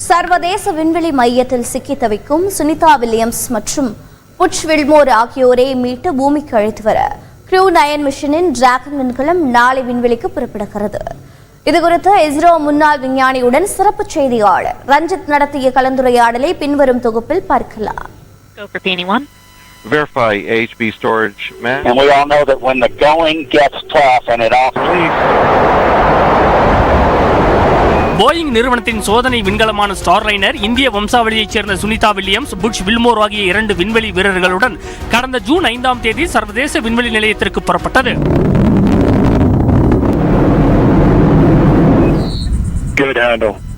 சர்வதேச விண்வெளி மையத்தில் சிக்கி தவிக்கும் சுனிதா வில்லியம்ஸ் மற்றும் புட்ச் வில்மோர் ஆகியோரை மீட்டு பூமிக்கு அழைத்து வர க்ரூ நயன் மிஷனின் டிராகன் விண்கலம் நாளை விண்வெளிக்கு புறப்படுகிறது இதுகுறித்து இஸ்ரோ முன்னாள் விஞ்ஞானியுடன் சிறப்பு செய்தியாளர் ரஞ்சித் நடத்திய கலந்துரையாடலை பின்வரும் தொகுப்பில் பார்க்கலாம் Go for P81. verify HB storage mass. And we all know that when the going gets tough and it often Boeing நிறுவனத்தின் சோதனை விண்கலமான ஸ்டார்லைனர் இந்திய வம்சாவளியைச் சேர்ந்த சுனிதா வில்லியம்ஸ் புட்ச் வில்மோர் ஆகிய இரண்டு விண்வெளி வீரர்களுடன் கடந்த ஜூன் ஐந்தாம் தேதி சர்வதேச விண்வெளி நிலையத்திற்கு புறப்பட்டது good handle.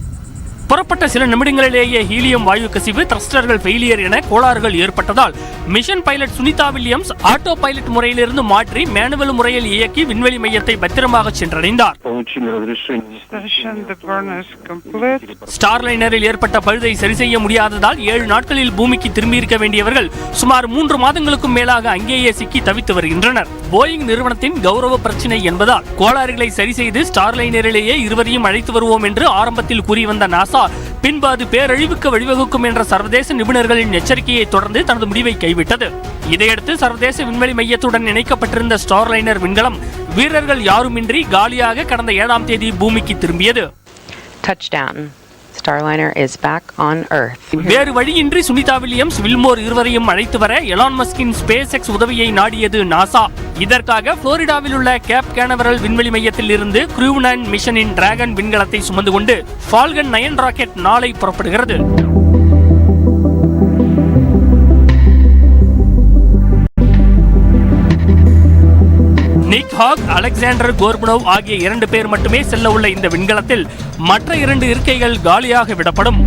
புறப்பட்ட சில நிமிடங்களிலேயே ஹீலியம் வாயு கசிவு த்ரஸ்டர்கள் ஃபெயிலியர் என கோளாறுகள் ஏற்பட்டதால் mission pilot Sunita Williams auto pilot முறையிலிருந்து மாற்றி மேனுவல் முறையில் இயக்கி விண்வெளி மையத்தை பத்திரமாக சென்றடைந்தார். ஸ்டார்லைனரில் ஏற்பட்ட பழுதை சரி செய்ய முடியாததால் ஏழு நாட்களில் பூமிக்கு திரும்பியிருக்க வேண்டியவர்கள் சுமார் மூன்று மாதங்களுக்கும் மேலாக அங்கேயே சிக்கி தவித்து வருகின்றனர். போயிங் நிறுவனத்தின் கௌரவ பிரச்சினை என்பதால் கோளாறுகளை சரி செய்து ஸ்டார்லைனரிலேயே இருவரையும் அழைத்து வருவோம் என்று ஆரம்பத்தில் கூறி வந்த நாசா பின்பு அது பேரழிவுக்கு வழிவகுக்கும் என்ற சர்வதேச நிபுணர்களின் எச்சரிக்கையை தொடர்ந்து தனது முடிவை கைவிட்டது இதையடுத்து சர்வதேச விண்வெளி மையத்துடன் இணைக்கப்பட்டிருந்த ஸ்டார்லைனர் விண்கலம் வீரர்கள் யாருமின்றி காலியாக கடந்த ஏழாம் தேதி பூமிக்கு திரும்பியது Touchdown. Starliner is back on earth வேறு வழியின்றி சுனிதா வில்லியம்ஸ் வில்மோர் இருவரையும் அழைத்து வர எலான் மஸ்கின் ஸ்பேஸ் எக்ஸ் உதவியை நாடியது நாசா இதற்காக புளோரிடாவில் உள்ள கேப் கேனவரல் விண்வெளி மையத்தில் இருந்து க்ரூவ்னன் மிஷனின் டிராகன் விண்கலத்தை சுமந்து கொண்டு ஃபால்கன் நயன் ராக்கெட் நாளை புறப்படுகிறது. ஹாக் அலெக்சாண்டர் கோர்பனோவ் ஆகிய இரண்டு பேர் மட்டுமே செல்ல உள்ள இந்த விண்கலத்தில் மற்ற இரண்டு இருக்கைகள் காலியாக விடப்படும்.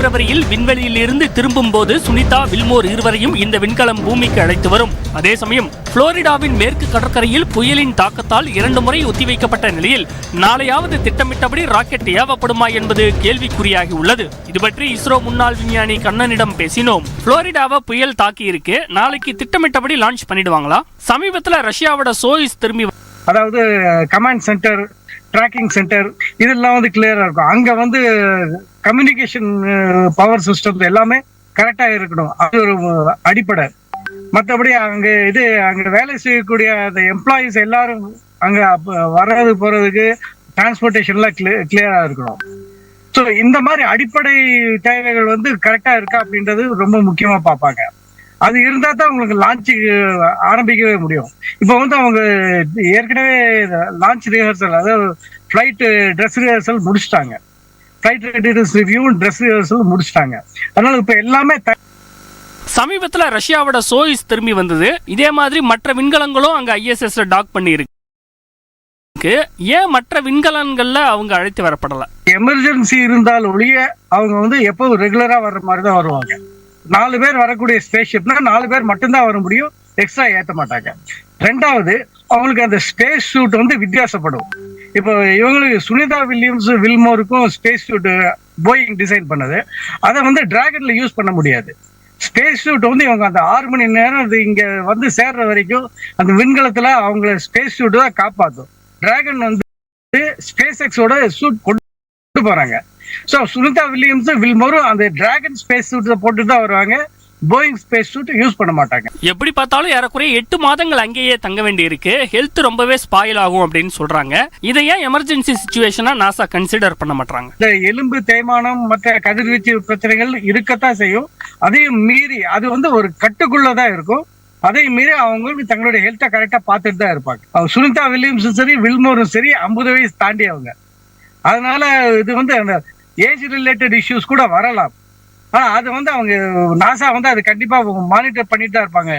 பிப்ரவரியில் விண்வெளியில் இருந்து திரும்பும் போது சுனிதா வில்மோர் இருவரையும் இந்த விண்கலம் பூமிக்கு அழைத்து வரும். அதே சமயம் புளோரிடாவின் மேற்கு கடற்கரையில் புயலின் தாக்கத்தால் இரண்டு முறை ஒத்திவைக்கப்பட்ட நிலையில் நாளையாவது திட்டமிட்டபடி ராக்கெட் ஏவப்படுமா என்பது கேள்விக்குறியாகி உள்ளது. இது பற்றி இஸ்ரோ முன்னாள் விஞ்ஞானி கண்ணனிடம் பேசினோம். புளோரிடாவை புயல் தாக்கி இருக்கு நாளைக்கு திட்டமிட்டபடி லான்ச் பண்ணிடுவாங்களா? சமீபத்துல ரஷ்யாவோட சோயிஸ் திரும்பி அதாவது கமாண்ட் சென்டர் ட்ராக்கிங் சென்டர் இதெல்லாம் வந்து கிளியரா இருக்கும். அங்க வந்து கம்யூனிகேஷன் பவர் சிஸ்டம் எல்லாமே கரெக்டாக இருக்கணும். அது ஒரு uh, அடிப்படை. மற்றபடி அங்கே இது அங்கே வேலை செய்யக்கூடிய அந்த எம்ப்ளாயீஸ் எல்லாரும் அங்கே வர்றது போகிறதுக்கு டிரான்ஸ்போர்ட்டேஷன்லாம் கிளியரா இருக்கணும். ஸோ இந்த மாதிரி அடிப்படை தேவைகள் வந்து கரெக்டாக இருக்கா அப்படின்றது ரொம்ப முக்கியமாக பார்ப்பாங்க. அது இருந்தால் தான் உங்களுக்கு லான்ச் ஆரம்பிக்கவே முடியும். இப்போ வந்து அவங்க ஏற்கனவே லான்ச் ரிஹர்சல் அதாவது ஃப்ளைட்டு ட்ரெஸ் ரிஹர்சல் முடிச்சிட்டாங்க. Flight readiness review dress rehearsal முடிச்சிட்டாங்க. அதனால இப்போ எல்லாமே சமீபத்துல ரஷ்யாவோட சோயிஸ் திரும்பி வந்தது. இதே மாதிரி மற்ற விண்கலங்களும் அங்க ஐஎஸ்எஸ் டாக் பண்ணி இருக்கு ஏன் மற்ற விண்கலன்கள்ல அவங்க அழைத்து வரப்படல? எமர்ஜென்சி இருந்தால் ஒழிய அவங்க வந்து எப்போதும் ரெகுலரா வர்ற மாதிரி தான் வருவாங்க. நாலு பேர் வரக்கூடிய ஸ்பேஸ் ஷிப்னா நாலு பேர் மட்டும்தான் வர முடியும். எக்ஸ்ட்ரா ஏத்த மாட்டாங்க ரெண்டாவது அவங்களுக்கு அந்த ஸ்பேஸ் ஷூட் வந்து வித்தியாசப்படும். இப்போ இவங்களுக்கு சுனிதா வில்லியம்ஸ் வில்மோருக்கும் ஸ்பேஸ் சூட் போயிங் டிசைன் பண்ணது. அதை வந்து டிராகன்ல யூஸ் பண்ண முடியாது. ஸ்பேஸ் சூட் வந்து இவங்க அந்த ஆறு மணி நேரம் அது இங்க வந்து சேர்ற வரைக்கும் அந்த விண்கலத்துல அவங்கள ஸ்பேஸ் சூட் தான் காப்பாத்தும். டிராகன் வந்து ஸ்பேஸ் எக்ஸோட ஷூட் கொண்டு போறாங்க. ஸோ சுனிதா வில்லியம்ஸும் வில்மோரும் அந்த டிராகன் ஸ்பேஸ் சூட்டை போட்டு தான் வருவாங்க. போயிங் ஸ்பேஸ் சூட் யூஸ் பண்ண மாட்டாங்க. எப்படி பார்த்தாலும் ஏறக்குறைய எட்டு மாதங்கள் அங்கேயே தங்க வேண்டி இருக்கு ஹெல்த் ரொம்பவே ஸ்பாயில் ஆகும் அப்படின்னு சொல்றாங்க. இதை ஏன் எமர்ஜென்சி சுச்சுவேஷனா நாசா கன்சிடர் பண்ண மாட்டாங்க இந்த எலும்பு தேய்மானம் மற்ற கதிர்வீச்சு பிரச்சனைகள் இருக்கத்தான் செய்யும். அதையும் மீறி அது வந்து ஒரு கட்டுக்குள்ளதான் இருக்கும். அதை மீறி அவங்களுக்கு தங்களுடைய ஹெல்த்தை கரெக்டா பார்த்துட்டு தான் இருப்பாங்க. அவங்க சுனிதா வில்லியம்ஸும் சரி வில்மோரும் சரி ஐம்பது வயசு தாண்டி அவங்க. அதனால இது வந்து அந்த ஏஜ் ரிலேட்டட் இஷ்யூஸ் கூட வரலாம். அது வந்து அவங்க நாசா வந்து அது கண்டிப்பா மானிட்டர் பண்ணிட்டு தான் இருப்பாங்க.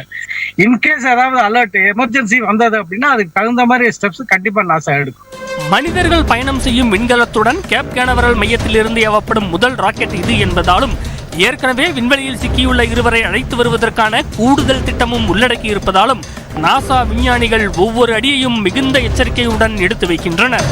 இன்கேஸ் ஏதாவது அலர்ட் எமர்ஜென்சி வந்தது அப்படின்னா அதுக்கு தகுந்த மாதிரி ஸ்டெப்ஸ் கண்டிப்பா நாசா எடுக்கும். மனிதர்கள் பயணம் செய்யும் விண்கலத்துடன் கேப் கேனவரல் மையத்திலிருந்து ஏவப்படும் முதல் ராக்கெட் இது என்பதாலும் ஏற்கனவே விண்வெளியில் சிக்கியுள்ள இருவரை அழைத்து வருவதற்கான கூடுதல் திட்டமும் உள்ளடக்கி இருப்பதாலும் நாசா விஞ்ஞானிகள் ஒவ்வொரு அடியையும் மிகுந்த எச்சரிக்கையுடன் எடுத்து வைக்கின்றனர்.